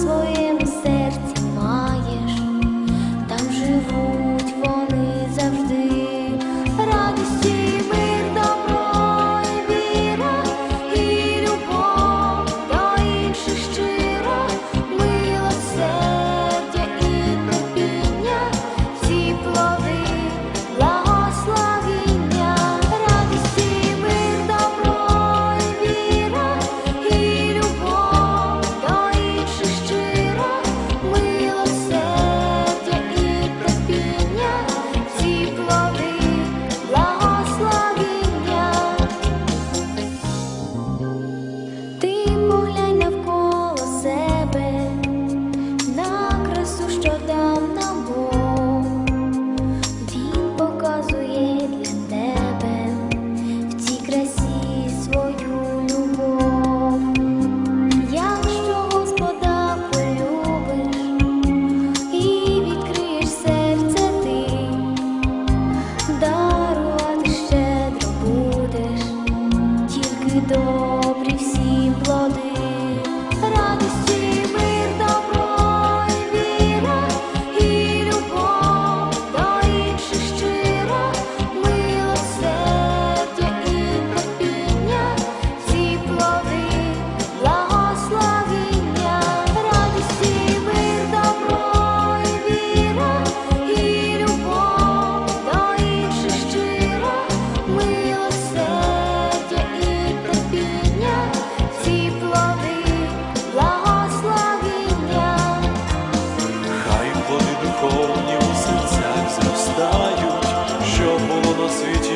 своїм Ти поглянь навколо себе, на красу, що дав нам Бог Він показує для тебе в цій красі свою любов. Якщо Господа полюбиш і відкриєш серце ти, дарувати щедро будеш тільки до. свічі.